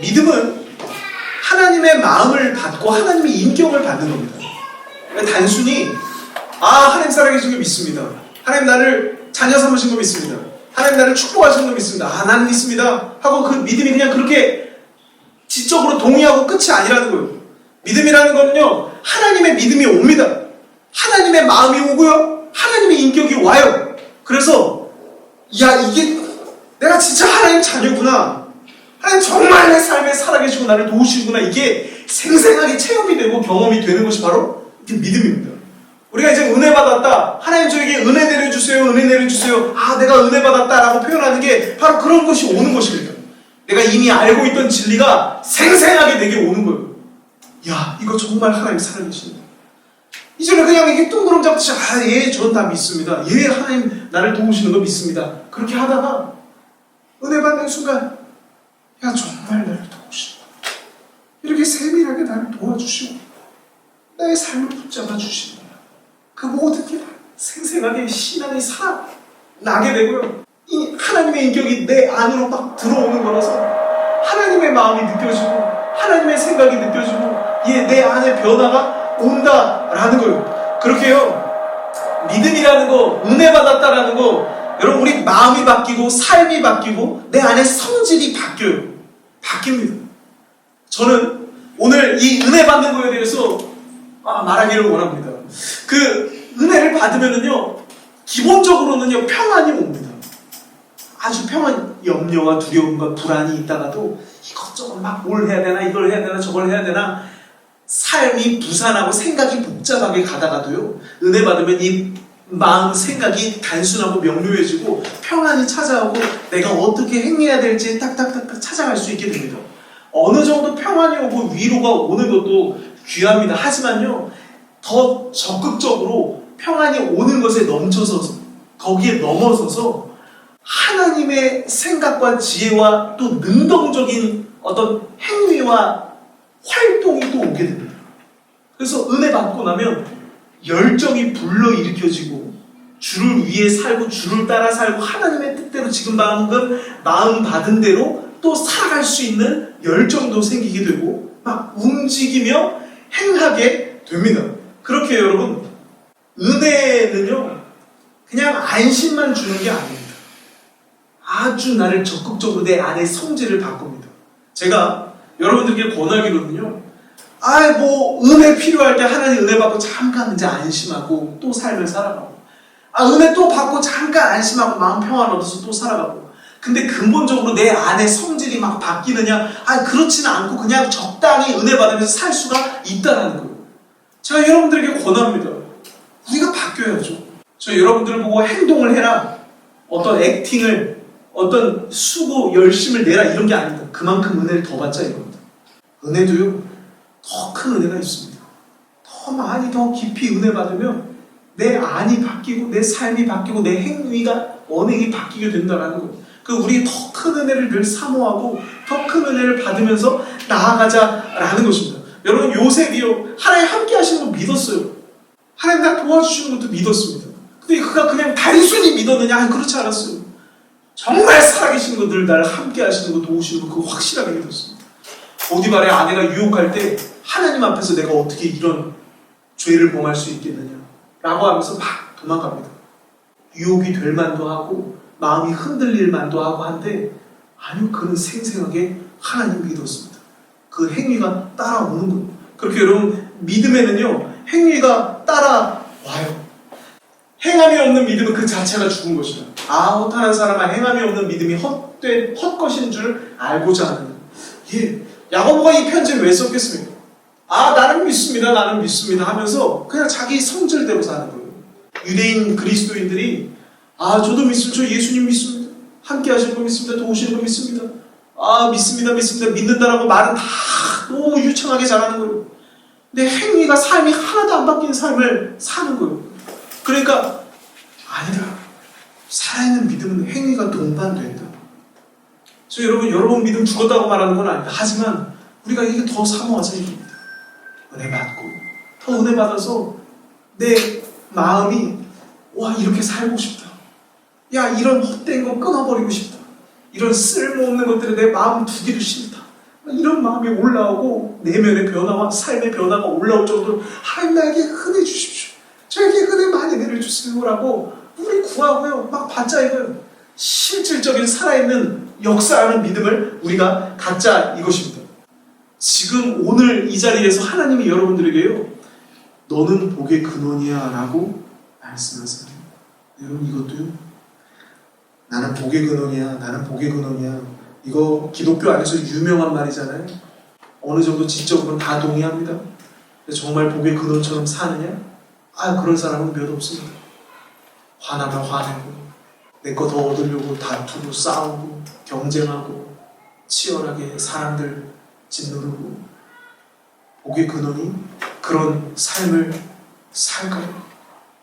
믿음은 하나님의 마음을 받고 하나님의 인격을 받는 겁니다. 단순히 아 하나님 살아계신 거 믿습니다. 하나님 나를 자녀 삼으신 거 믿습니다. 하나님 나를 축복하신 거 믿습니다. 아 나는 믿습니다. 하고 그 믿음이 그냥 그렇게 지적으로 동의하고 끝이 아니라는 거예요. 믿음이라는 건요 하나님의 믿음이 옵니다. 하나님의 마음이 오고요 하나님의 인격이 와요. 그래서 야 이게 내가 진짜 하나님 자녀구나. 하나님 정말 내 삶에 살아계시고 나를 도우시구나. 이게 생생하게 체험이 되고 경험이 되는 것이 바로 믿음입니다. 우리가 이제 은혜 받았다. 하나님 저에게 은혜 내려주세요. 은혜 내려주세요. 아, 내가 은혜 받았다라고 표현하는 게 바로 그런 것이 오는 것입니다. 내가 이미 알고 있던 진리가 생생하게 내게 오는 거예요. 야, 이거 정말 하나님 살아계신다. 이제는 그냥 이게 뚱그름 잡듯이 아, 예, 전 다 믿습니다. 예, 하나님 나를 도우시는 거 믿습니다. 그렇게 하다가 은혜 받는 순간 야, 정말 나를 도우시고 이렇게 세밀하게 나를 도와주시고 나의 삶을 붙잡아 주시는 그 모든 게 생생하게 신앙이 살아나게 되고요. 이 하나님의 인격이 내 안으로 막 들어오는 거라서 하나님의 마음이 느껴지고 하나님의 생각이 느껴지고 예, 내 안에 변화가 온다라는 거예요. 그렇게요. 믿음이라는 거, 은혜 받았다라는 거, 여러분 우리 마음이 바뀌고 삶이 바뀌고 내 안에 성질이 바뀌어요. 바뀝니다. 저는 오늘 이 은혜 받는 거에 대해서 아, 말하기를 원합니다. 그 은혜를 받으면은요 기본적으로는요 평안이 옵니다. 아주 평안, 염려와 두려움과 불안이 있다가도 이것저것 막 뭘 해야 되나 이걸 해야 되나 저걸 해야 되나 삶이 부산하고 생각이 복잡하게 가다가도요 은혜 받으면 이 마음 생각이 단순하고 명료해지고 평안이 찾아오고 내가 어떻게 행해야 될지 딱딱딱 찾아갈 수 있게 됩니다. 어느 정도 평안이 오고 위로가 오는 것도 귀합니다. 하지만요 더 적극적으로 평안이 오는 것에 넘쳐서 거기에 넘어서서 하나님의 생각과 지혜와 또 능동적인 어떤 행위와 활동이 또 오게 됩니다. 그래서 은혜 받고 나면 열정이 불러일으켜지고 주를 위해 살고 주를 따라 살고 하나님의 뜻대로 지금 방금 마음 받은 대로 또 살아갈 수 있는 열정도 생기게 되고 막 움직이며 행하게 됩니다. 그렇게 여러분 은혜는요 그냥 안심만 주는 게 아닙니다. 아주 나를 적극적으로 내 안의 성질을 바꿉니다. 제가 여러분들께 권하기로는요. 아, 뭐 은혜 필요할 때 하나님 은혜 받고 잠깐 이제 안심하고 또 삶을 살아가고, 아 은혜 또 받고 잠깐 안심하고 마음 평안 얻어서 또 살아가고. 근데 근본적으로 내 안의 성질이 막 바뀌느냐? 아 그렇지는 않고 그냥 적당히 은혜 받으면서 살 수가 있다라는 거예요. 제가 여러분들에게 권합니다. 우리가 바뀌어야죠. 저 여러분들을 보고 행동을 해라. 어떤 액팅을 어떤 수고 열심을 내라 이런 게 아닙니다. 그만큼 은혜를 더 받자 이겁니다. 은혜도요 더 큰 은혜가 있습니다. 더 많이 더 깊이 은혜 받으면 내 안이 바뀌고 내 삶이 바뀌고 내 행위가 언행이 바뀌게 된다라는 거예요. 그 우리 더 큰 은혜를 늘 사모하고 더 큰 은혜를 받으면서 나아가자라는 것입니다. 여러분 요셉이요 하나님 함께 하시는 거 믿었어요. 하나님 나 도와주시는 것도 믿었습니다. 근데 그가 그냥 단순히 믿었느냐? 아니, 그렇지 않았어요. 정말 살아계신 분들 나를 함께 하시는 거 도우시는 거 확실하게 믿었습니다. 오디발의 아내가 유혹할 때 하나님 앞에서 내가 어떻게 이런 죄를 범할 수 있겠느냐 라고 하면서 막 도망갑니다. 유혹이 될 만도 하고 마음이 흔들릴 만도 하고 한데 아니요 그는 생생하게 하나님 믿었습니다. 그 행위가 따라오는 거예요. 그렇게 여러분 믿음에는요 행위가 따라와요. 행함이 없는 믿음은 그 자체가 죽은 것이다. 아, 허탄한 사람아, 행함이 없는 믿음이 헛된, 헛것인 줄 알고자 하느냐. 예, 야고보가 이 편지를 왜 썼겠습니까? 아, 나는 믿습니다, 나는 믿습니다 하면서 그냥 자기 성질대로 사는 거예요. 유대인 그리스도인들이 아, 저도 믿습니다, 저 예수님 믿습니다. 함께 하실 거 믿습니다, 도우시는 거 믿습니다. 아, 믿습니다, 믿습니다, 믿는다라고 말은 다 너무 유창하게 잘하는 거예요. 근데 행위가 삶이 하나도 안 바뀐 삶을 사는 거예요. 그러니까 아니다. 살아있는 믿음은 행위가 동반된다. 저 여러분 여러분 믿음 죽었다고 말하는 건 아니다. 하지만 우리가 이게 더 사모하자. 은혜 받고 더 은혜 받아서 내 마음이 와 이렇게 살고 싶다. 야 이런 헛된 거 끊어버리고 싶다. 이런 쓸모없는 것들에 내 마음 두기도 싫다. 이런 마음이 올라오고 내면의 변화와 삶의 변화가 올라올 정도로 하나님 나에게 은혜 주십시오. 저에게 은혜 많이 내려주세요라고 우리 구하고요. 막 받자 이거요. 실질적인 살아있는 역사하는 믿음을 우리가 갖자 이것입니다. 지금 오늘 이 자리에서 하나님이 여러분들에게요. 너는 복의 근원이야 라고 말씀하세요. 여러분 이것도요. 나는 복의 근원이야. 나는 복의 근원이야. 이거 기독교 안에서 유명한 말이잖아요. 어느 정도 지적으로는 다 동의합니다. 정말 복의 근원처럼 사느냐? 아 그런 사람은 몇 없습니다. 화나면 화내고 내 거 더 얻으려고 다투고 싸우고 경쟁하고 치열하게 사람들 짓누르고 복의 근원이 그런 삶을 살까요?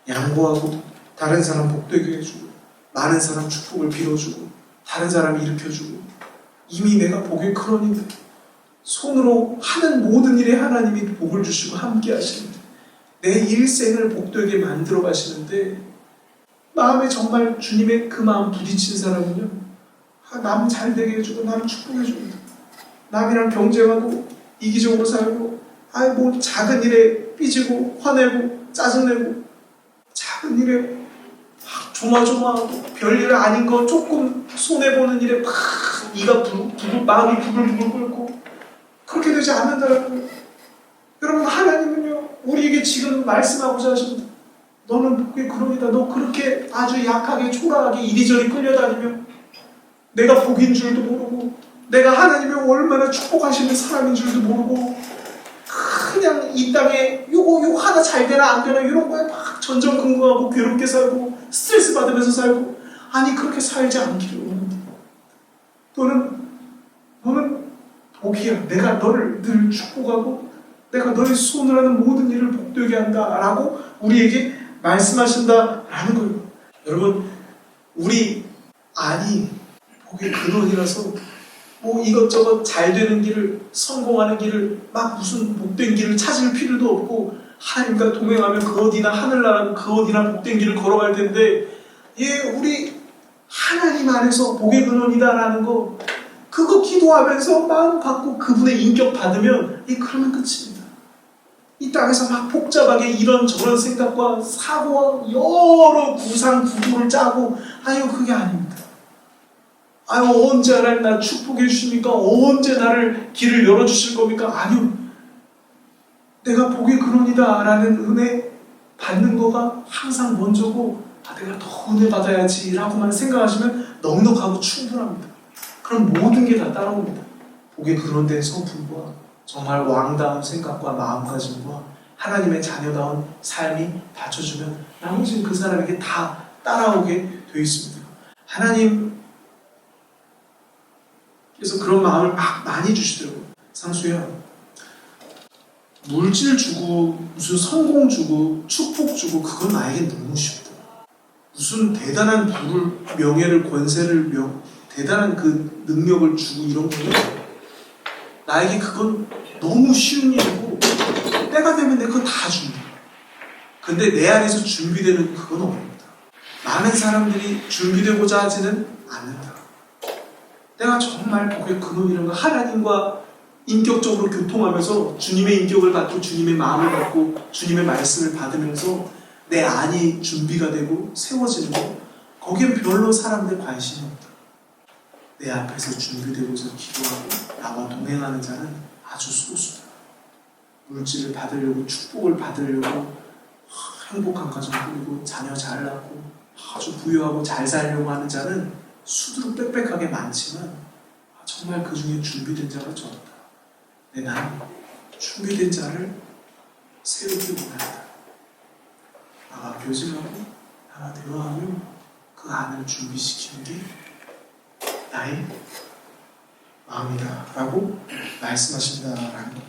양보하고 다른 사람 복되게 해주고 많은 사람 축복을 빌어주고 다른 사람 일으켜주고 이미 내가 복의 근원인데 손으로 하는 모든 일에 하나님이 복을 주시고 함께 하시는데 내 일생을 복되게 만들어 가시는데 마음에 정말 주님의 그 마음 부딪힌 사람은요 아, 남 잘되게 해주고 남 축복해줍니다 남이랑 경쟁하고 이기적으로 살고 아이 뭐 작은 일에 삐지고 화내고 짜증내고 작은 일에 막 조마조마하고 별일 아닌 거 조금 손해보는 일에 막 이가 부, 부, 마음이 부글부글 끓고 그렇게 되지 거예요. 여러분 하나님은요 우리에게 지금 말씀하고자 하십니다. 너는 복의 그놈이다. 너 그렇게 아주 약하게 초라하게 이리저리 끌려다니며 내가 복인 줄도 모르고 내가 하나님의 얼마나 축복하시는 사람인 줄도 모르고 그냥 이 땅에 요거 요거 하나 잘 되나 안 되나 이런 거에 막 전전긍긍하고 괴롭게 살고 스트레스 받으면서 살고 아니 그렇게 살지 않기를 원합니다. 너는 너는 복이야. 내가 너를 늘 축복하고 내가 너의 손을 하는 모든 일을 복되게 한다라고 우리에게 말씀하신다라는 거예요. 여러분 우리 아니 복의 근원이라서 뭐 이것저것 잘 되는 길을 성공하는 길을 막 무슨 복된 길을 찾을 필요도 없고 하나님과 동행하면 그 어디나 하늘나라 그 어디나 복된 길을 걸어갈 텐데 예 우리 하나님 안에서 복의 근원이다라는 거 그거 기도하면서 마음 갖고 그분의 인격 받으면 예 그러면 끝입니다. 이 땅에서 막 복잡하게 이런 저런 생각과 사고와 여러 구상 구도를 짜고 아유 그게 아닙니다. 아유 언제 하나님 나 축복해 주십니까? 언제 나를 길을 열어주실 겁니까? 아니요. 내가 복의 근원이다라는 은혜 받는 거가 항상 먼저고 아, 내가 더 은혜 받아야지 라고만 생각하시면 넉넉하고 충분합니다. 그럼 모든 게 다 따라옵니다. 복의 근원된 성품과 정말 왕다운 생각과 마음가짐과 하나님의 자녀다운 삶이 받쳐주면 나머지는 그 사람에게 다 따라오게 되어 있습니다. 하나님 그래서 그런 마음을 막 많이 주시더라고요. 상수야, 물질 주고, 무슨 성공 주고, 축복 주고, 그건 나에겐 너무 쉽다. 무슨 대단한 부를, 명예를, 권세를, 명, 대단한 그 능력을 주고 이런 거는 나에게 그건 너무 쉬운 일이고, 때가 되면 내가 그건 다 줍니다. 근데 내 안에서 준비되는 그건 없습니다. 많은 사람들이 준비되고자 하지는 않는다. 내가 정말 복의 근원이라는 거 하나님과 인격적으로 교통하면서 주님의 인격을 받고 주님의 마음을 받고 주님의 말씀을 받으면서 내 안이 준비가 되고 세워지는 거 거기엔 별로 사람들 관심이 없다. 내 앞에서 준비되고서 기도하고 나와 동행하는 자는 아주 소수다. 물질을 받으려고 축복을 받으려고 행복한 가정 꾸리고 자녀 잘 낳고 아주 부유하고 잘 살려고 하는 자는 수두룩 빽빽하게 많지만 아, 정말 그 중에 준비된 자가 적다. 내 나는 준비된 자를 세우기 원한다. 나와 교제하고 나와 대화하며 그 안을 준비시키는 게 나의 마음이다 라고 말씀하신다라는 거.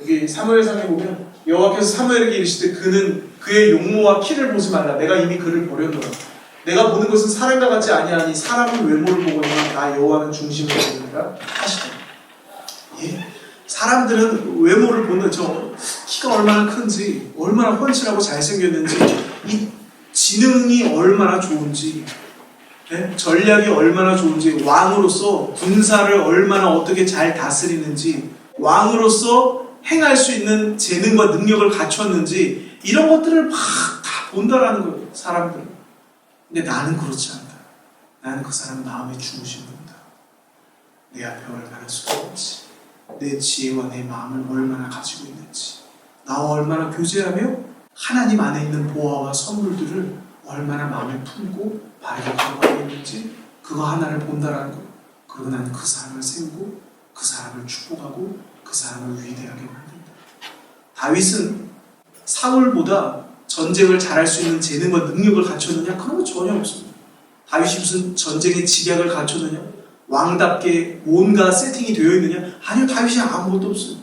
여기 사무엘상에 보면 여호와께서 사무엘에게 이르시되 그는 그의 용모와 키를 보지 말라. 내가 이미 그를 버렸노라. 내가 보는 것은 사람과 같지 아니하니 사람은 외모를 보거니와 나 여호와는 중심을 보느니라 하시다. 예. 사람들은 외모를 보는 저 키가 얼마나 큰지, 얼마나 훤칠하고 잘생겼는지, 이 지능이 얼마나 좋은지, 네? 전략이 얼마나 좋은지 왕으로서 군사를 얼마나 어떻게 잘 다스리는지 왕으로서 행할 수 있는 재능과 능력을 갖췄는지 이런 것들을 막 다 본다라는 거예요 사람들은 근데 나는 그렇지 않다 나는 그 사람 마음에 중심을 본다 내 앞에 얼마나 수고했지 내 지혜와 내 마음을 얼마나 가지고 있는지 나와 얼마나 교제하며 하나님 안에 있는 보화와 선물들을 얼마나 마음에 품고 바르게 관광하고 있는지 그거 하나를 본다라는 거예요. 그리고 나는 그 사람을 세우고 그 사람을 축복하고 그 사람을 위대하게 만든다. 다윗은 사울보다 전쟁을 잘할 수 있는 재능과 능력을 갖췄느냐? 그런 거 전혀 없습니다. 다윗이 무슨 전쟁의 직약을 갖췄느냐? 왕답게 뭔가 세팅이 되어 있느냐? 아니요, 다윗이 아무것도 없어요.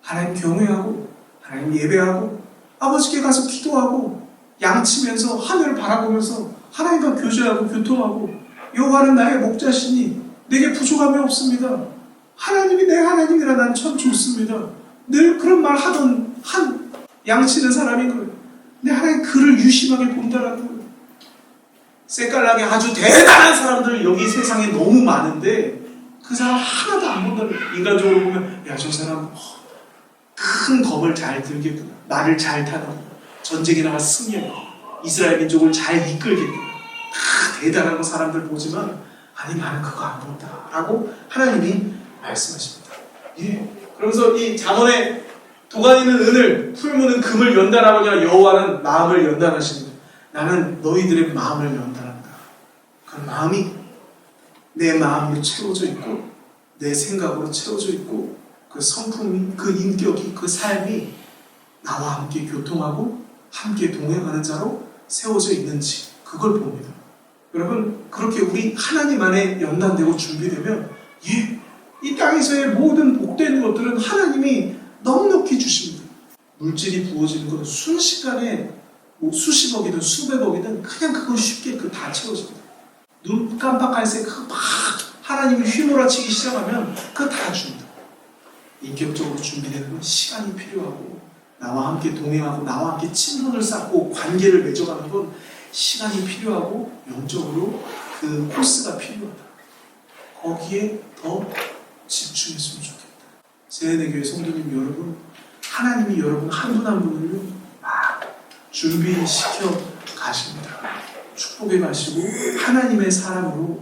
하나님 경외하고 하나님 예배하고 아버지께 가서 기도하고 양치면서 하늘을 바라보면서 하나님과 교제하고 교통하고 여호와는 나의 목자시니 내게 부족함이 없습니다. 하나님이 내 하나님이라 난 참 좋습니다. 늘 그런 말 하던 한 양치는 사람인 거예요. 근데 하나님 그를 유심하게 거예요. 색깔나게 아주 대단한 사람들 여기 세상에 너무 많은데 그 사람 하나도 안 거예요. 인간적으로 보면 야 저 사람 어, 큰 검을 잘 들겠구나. 말을 잘 타는 전쟁에 나가 승리하고 이스라엘 민족을 잘 이끌겠구나. 다 대단한 거 사람들 보지만 아니 나는 그거 안 본다라고 하나님이 말씀하십니다. 예. 그러면서 이 잠언에 도가니는 은을 풀무는 금을 연단하거냐 여호와는 마음을 연단하시는 나는 너희들의 마음을 연단한다. 그 마음이 내 마음으로 채워져 있고 내 생각으로 채워져 있고 그 성품이 그 인격이 그 삶이 나와 함께 교통하고 함께 동행하는 자로 세워져 있는지 그걸 봅니다. 여러분 그렇게 우리 하나님 안에 연단되고 준비되면 예, 이 땅에서의 모든 복된 것들은 하나님이 넉넉히 주십니다. 물질이 부어지는 것은 순식간에 뭐 수십억이든 수백억이든 그냥 그거 쉽게 그 다 채워집니다. 눈 깜빡할 새 그 막 하나님이 휘몰아치기 시작하면 그거 다 줍니다. 인격적으로 준비되는 건 시간이 필요하고 나와 함께 동행하고 나와 함께 친분을 쌓고 관계를 맺어가는 건 시간이 필요하고 영적으로 그 코스가 필요하다. 거기에 더 집중했으면 좋겠다. 세대교회 성도님 여러분, 하나님이 여러분 한 분 한 분을 막 준비시켜 가십니다. 축복해 가시고 하나님의 사람으로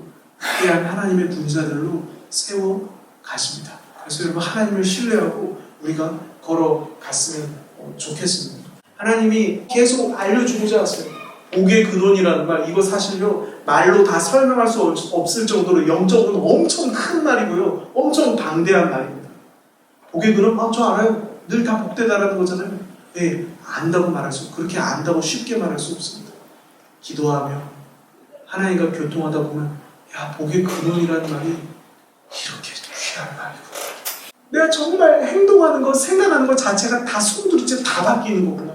귀한 하나님의 군사들로 세워 가십니다. 그래서 여러분 하나님을 신뢰하고 우리가 걸어갔으면 어, 좋겠습니다. 하나님이 계속 알려주고자 하세요. 복의 근원이라는 말, 이거 사실요, 말로 다 설명할 수 없- 없을 정도로 영적으로 엄청 큰 말이고요. 엄청 방대한 말입니다. 복의 근원, 아, 저 알아요. 늘 다 복되다라는 거잖아요. 예, 안다고 말할 수, 그렇게 안다고 쉽게 말할 수 없습니다. 기도하며, 하나님과 교통하다 보면, 야, 복의 근원이라는 말이 이렇게 귀한 말이구나. 내가 정말 행동하는 것, 생각하는 것 자체가 다 손들이째 다 바뀌는 거구나.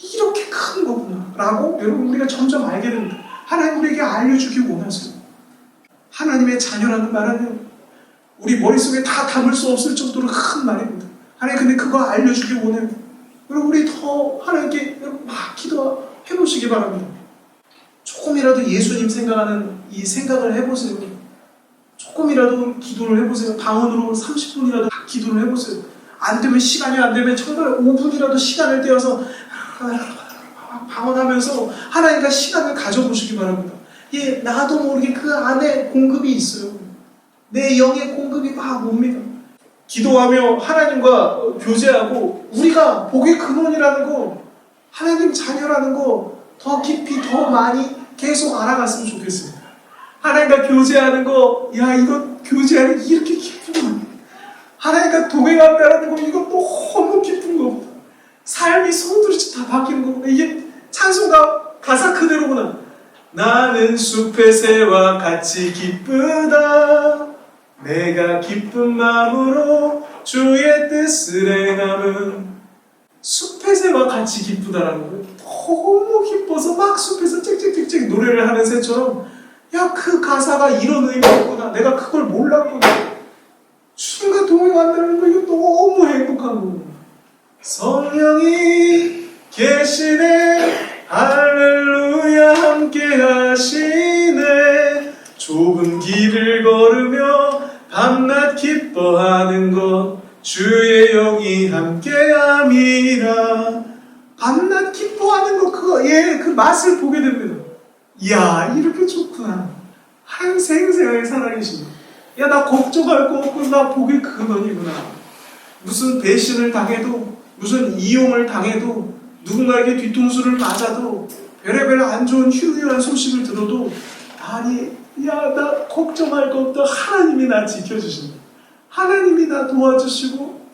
이렇게 큰 거구나. 라고 여러분 우리가 점점 알게 됩니다. 하나님 우리에게 알려주기 원하세요. 하나님의 자녀라는 말은 우리 머릿속에 다 담을 수 없을 정도로 큰 말입니다. 하나님 근데 그거 알려주기 원해요. 여러분 우리 더 하나님께 막 기도해 보시기 바랍니다. 조금이라도 예수님 생각하는 이 생각을 해보세요. 조금이라도 기도를 해보세요. 방언으로 30분이라도 기도를 해보세요. 안 되면 시간이 안 되면 정말 5분이라도 시간을 떼어서 방언하면서 하나님과 시간을 가져보시기 바랍니다. 예, 나도 모르게 그 안에 공급이 있어요. 내 영의 공급이 막 옵니다. 기도하며 하나님과 교제하고 우리가 복의 근원이라는 거, 하나님 자녀라는 거 더 깊이 더 많이 계속 알아갔으면 좋겠습니다. 하나님과 교제하는 거, 야 이거 교제하는 게 이렇게 기쁘구나. 하나님과 동행한다는 거 이거 너무 기쁜 겁니다. 삶이 손들이 다 바뀌는 거구나. 이게 찬송가 가사 그대로구나. 나는 숲의 새와 같이 기쁘다. 내가 기쁜 마음으로 주의 뜻을 행함은 숲의 새와 같이 기쁘다라는 거예요. 너무 기뻐서 막 숲에서 짹짹짹짹 노래를 하는 새처럼 야 그 가사가 이런 의미였구나. 내가 그걸 몰랐구나. 주님과 동행한다는 거 이거 너무 행복한 거예요. 성령이 계시네 할렐루야 함께 하시네 주의 영이 함께함이라 밤낮 기뻐하는 거 그거 예그 맛을 보게 됩니다. 이야 이렇게 좋구나. 한 생생하게 살아계신 야나 걱정할 거 없고 나 복의 근원이구나. 무슨 배신을 당해도 무슨 이용을 당해도 누군가에게 뒤통수를 맞아도 별의별 안 좋은 휴일한 소식을 들어도 아니 야 나 걱정할 거 없다 하나님이 나 지켜주신다. 하나님이 나 도와주시고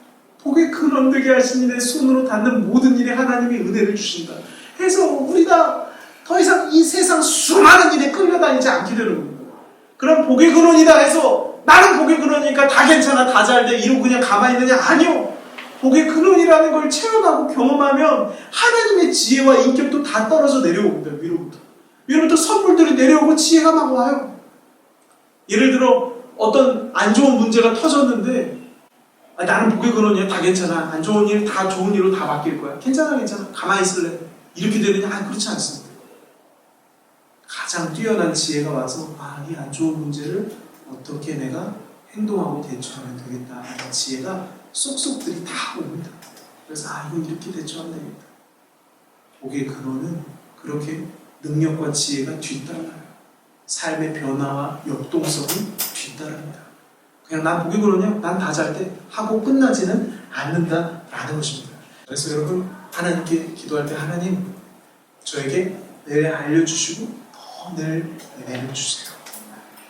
복의 근원 되게 하시니 내 손으로 닿는 모든 일에 하나님이 은혜를 주신다. 해서 우리가 더 이상 이 세상 수많은 일에 끌려다니지 않게 되는 겁니다. 그럼 복의 근원이다 해서 나는 복의 근원이니까 다 괜찮아 다 잘 돼 이러고 그냥 가만히 있느냐? 아니요. 복의 근원이라는 걸 체험하고 경험하면 하나님의 지혜와 인격도 다 떨어져 내려옵니다 위로부터 위로부터 선물들이 내려오고 지혜가 막 와요. 예를 들어 어떤 안 좋은 문제가 터졌는데 아, 나는 복의 근원이야 다 괜찮아. 안 좋은 일 다 좋은 일로 다 바뀔 거야. 괜찮아 괜찮아. 가만히 있을래? 이렇게 되느냐? 아 그렇지 않습니다. 가장 뛰어난 지혜가 와서 아이 안 좋은 문제를 어떻게 내가 행동하고 대처하면 되겠다. 하는 지혜가 쏙쏙들이 다 옵니다. 그래서 아 이거 이렇게 대처하면 되겠다. 복의 근원은 그렇게 능력과 지혜가 뒤따라요 삶의 변화와 역동성이 뒤따릅니다. 그냥 난 보기 그러냐? 난 다 잘 때 하고 끝나지는 않는다라는 것입니다. 그래서 여러분 하나님께 기도할 때 하나님 저에게 늘 알려주시고 더늘 은혜를 주세요.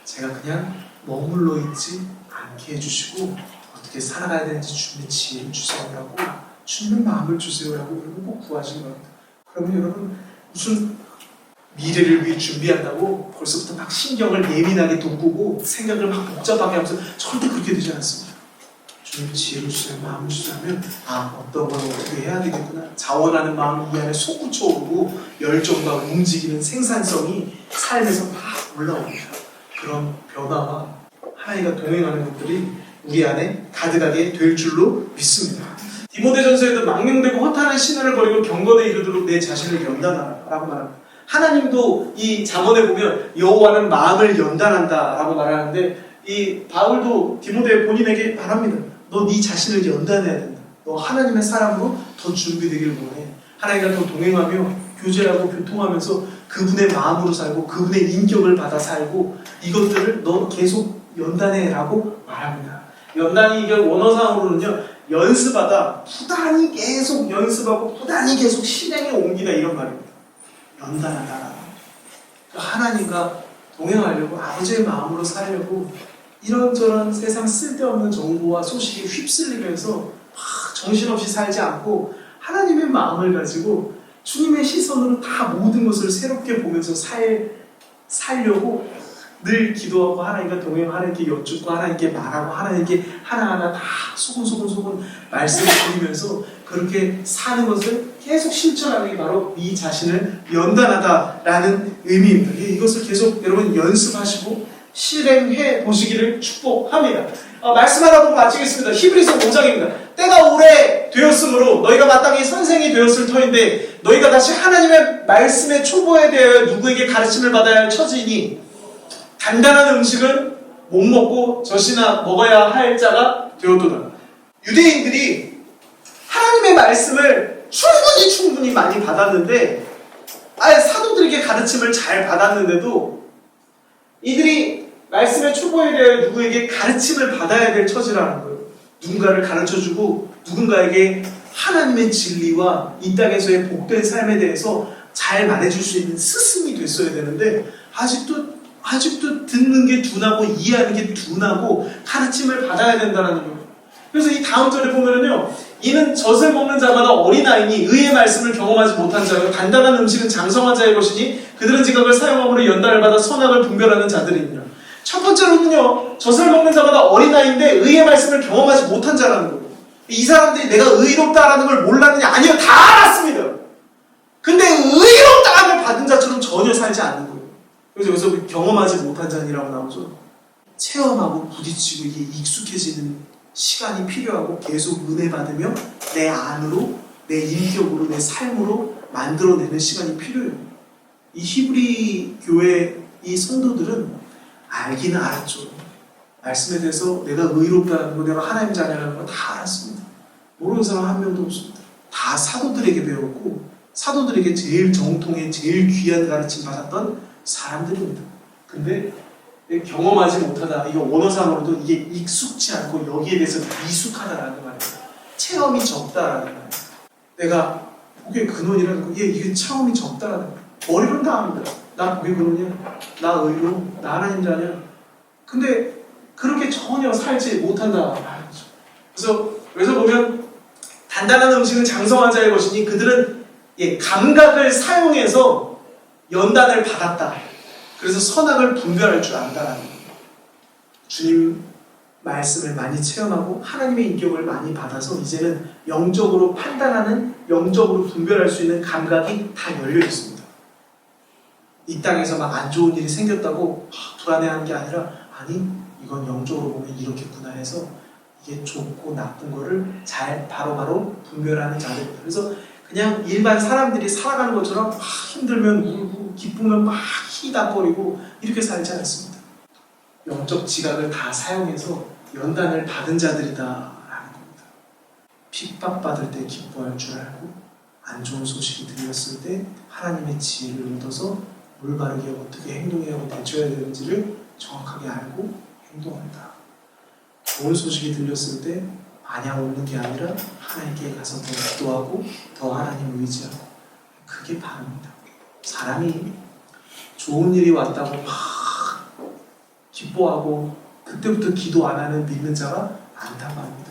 제가 그냥 머물러 있지 않게 해주시고 어떻게 살아가야 되는지 주님의 지혜를 주세요라고 주님의 마음을 주세요라고 여러분 꼭 구하시는 겁니다. 그러면 여러분 무슨 미래를 위해 준비한다고 벌써부터 막 신경을 예민하게 돋구고 생각을 막 복잡하게 하면서 절대 그렇게 되지 않습니다. 주님 지혜를 주시면 마음을 주시면 아 어떤 걸 어떻게 해야 되겠구나 자원하는 마음이 이 안에 솟구쳐 오르고 열정과 움직이는 생산성이 삶에서 막 올라옵니다. 그런 변화와 하나님과 동행하는 것들이 우리 안에 가득하게 될 줄로 믿습니다. 디모데전서에도 망령되고 허탄한 신화를 버리고 경건에 이르도록 내 자신을 연단하라고 말합니다. 하나님도 이 잠언에 보면 여호와는 마음을 연단한다라고 말하는데 이 바울도 디모데 본인에게 말합니다. 너 네 자신을 연단해야 된다. 너 하나님의 사람으로 더 준비되기를 원해. 하나님과 더 동행하며 교제하고 교통하면서 그분의 마음으로 살고 그분의 인격을 받아 살고 이것들을 너 계속 연단해라고 말합니다. 연단이 이게 원어상으로는요 연습하다 부단히 계속 연습하고 부단히 계속 실행에 옮기다 이런 말입니다. 연단하다. 하나님과 동행하려고 아버지의 마음으로 살려고 이런저런 세상 쓸데없는 정보와 소식에 휩쓸리면서 막 정신없이 살지 않고 하나님의 마음을 가지고 주님의 시선으로 다 모든 것을 새롭게 보면서 살, 살려고 늘 기도하고 하나님과 동행 하나님께 여쭙고 하나님께 말하고 하나님께 하나하나 다 소곤소곤소곤 말씀을 드리면서 그렇게 사는 것을 계속 실천하는 게 바로 이 자신을 연단하다라는 의미입니다. 예, 이것을 계속 여러분 연습하시고 실행해 보시기를 축복합니다. 어, 말씀 하나 보고 마치겠습니다. 히브리서 5장입니다. 때가 오래 되었으므로 너희가 마땅히 선생이 되었을 터인데 너희가 다시 하나님의 말씀의 초보에 대하여 누구에게 가르침을 받아야 할 처지니 단단한 음식은 못 먹고 젖이나 먹어야 할 자가 되었도다. 유대인들이 하나님의 말씀을 충분히 충분히 많이 받았는데 아예 사도들에게 가르침을 잘 받았는데도 이들이 말씀의 초보에 대해 누구에게 가르침을 받아야 될 처지라는 거예요. 누군가를 가르쳐주고 누군가에게 하나님의 진리와 이 땅에서의 복된 삶에 대해서 잘 말해줄 수 있는 스승이 됐어야 되는데 아직도 아직도 듣는 게 둔하고 이해하는 게 둔하고 가르침을 받아야 된다는 거예요. 그래서 이 다음 절에 보면은요, 이는 젖을 먹는 자마다 어린아이니 의의 말씀을 경험하지 못한 자요 단단한 음식은 장성한 자의 것이니 그들은 지각을 사용함으로 연단을 받아 선악을 분별하는 자들이니라. 첫 번째로는요, 젖을 먹는 자마다 어린아이인데 의의 말씀을 경험하지 못한 자라는 거예요. 이 사람들이 내가 의롭다라는 걸 몰랐느냐? 아니요, 다 알았습니다. 근데 의롭다함을 받은 자처럼 전혀 살지 않는 거예요. 그래서 여기서 경험하지 못한 자니라고 나오죠. 체험하고 부딪히고 이게 익숙해지는 시간이 필요하고 계속 은혜 받으며 내 안으로 내 인격으로 내 삶으로 만들어내는 시간이 필요해요. 이 히브리 교회 이 성도들은 알기는 알았죠. 말씀에 대해서 내가 의롭다는 거, 내가 하나님 자녀라는 거 다 알았습니다. 모르는 사람 한 명도 없습니다. 다 사도들에게 배웠고 사도들에게 제일 정통의 제일 귀한 가르침 받았던 사람들입니다. 근데 경험하지 못하다, 이거 언어상으로도 이게 익숙치 않고 여기에 대해서 미숙하다라는 말이에요. 체험이 적다라는 말이에요. 내가 복의 근원이라는 거, 얘 이게 체험이 적다라는 거예요. 머리로는 다 압니다. 나 복의 근원이야. 나 의로, 나 하나님 자냐. 근데 그렇게 전혀 살지 거죠. 그래서 그래서 보면 단단한 음식은 장성한 자의 것이니 그들은 예, 감각을 사용해서 연단을 받았다. 그래서 선악을 분별할 줄 안다라는. 주님 말씀을 많이 체험하고 하나님의 인격을 많이 받아서 이제는 영적으로 판단하는 영적으로 분별할 수 있는 감각이 다 열려 있습니다. 이 땅에서 막 안 좋은 일이 생겼다고 아, 불안해하는 게 아니라 아니 이건 영적으로 보면 이렇겠구나 해서 이게 좋고 나쁜 거를 잘 바로바로 분별하는 자들입니다. 그래서 그냥 일반 사람들이 살아가는 것처럼 막 힘들면 울고 기쁘면 막 희닥거리고 이렇게 살지 않습니다. 영적 지각을 다 사용해서 연단을 받은 자들이다라는 겁니다. 핍박받을 때 기뻐할 줄 알고 안 좋은 소식이 들렸을 때 하나님의 지혜를 얻어서 올바르게 어떻게 행동해야 하고 대처해야 되는지를 정확하게 알고 행동한다. 좋은 소식이 들렸을 때 마냥 웃는 게 아니라 하나님께 가서 더 기도하고 더 하나님을 의지하고 그게 바릅니다. 사람이 좋은 일이 왔다고 막 기뻐하고 그때부터 기도 안 하는 믿는 자가 많다고 합니다.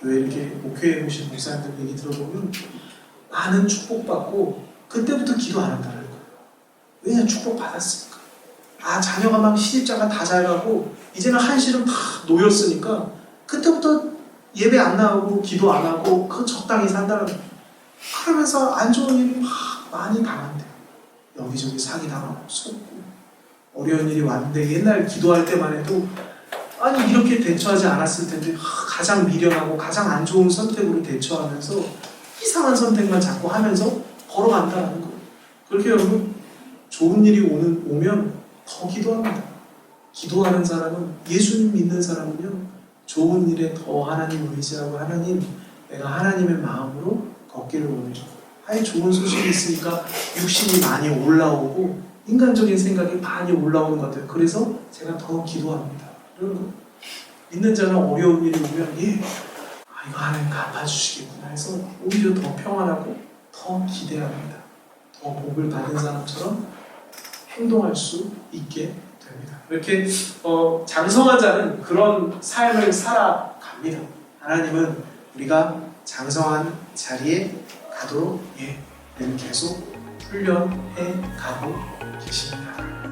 교회 이렇게 목회해 보신 목사님들 얘기 들어보면 많은 축복받고 그때부터 기도 안 한다는 거예요. 왜냐 축복 받았으니까. 아 자녀가 막 시집장가 다 잘가고 이제는 한시름 다 놓였으니까 그때부터 예배 안 나오고 기도 안 하고 그 적당히 산다는 거예요. 그러면서 안 좋은 일이 막 많이 당한대요. 여기저기 사기 당하고 속고 어려운 일이 왔는데 옛날 기도할 때만 해도 아니 이렇게 대처하지 않았을 텐데 하, 가장 미련하고 가장 안 좋은 선택으로 대처하면서 이상한 선택만 자꾸 하면서 걸어간다는 거예요. 그렇게 여러분 좋은 일이 오는 오면 더 기도합니다. 기도하는 사람은 예수님 믿는 사람은요 좋은 일에 더 하나님 의지하고 하나님 내가 하나님의 마음으로 걷기를 원해요. 아예 좋은 소식이 있으니까 육신이 많이 올라오고 인간적인 생각이 많이 올라오는 것 같아요. 그래서 제가 더 기도합니다. 여러분 믿는 자는 어려운 일이 오면 예, 아 이거 하나님 갚아주시겠구나 해서 오히려 더 평안하고 더 기대합니다. 더 복을 받은 사람처럼 행동할 수 있게 됩니다. 이렇게 어, 장성한 자는 그런 삶을 살아갑니다. 하나님은 우리가 장성한 자리에 가도록 예, 늘 계속 훈련해 가고 계십니다.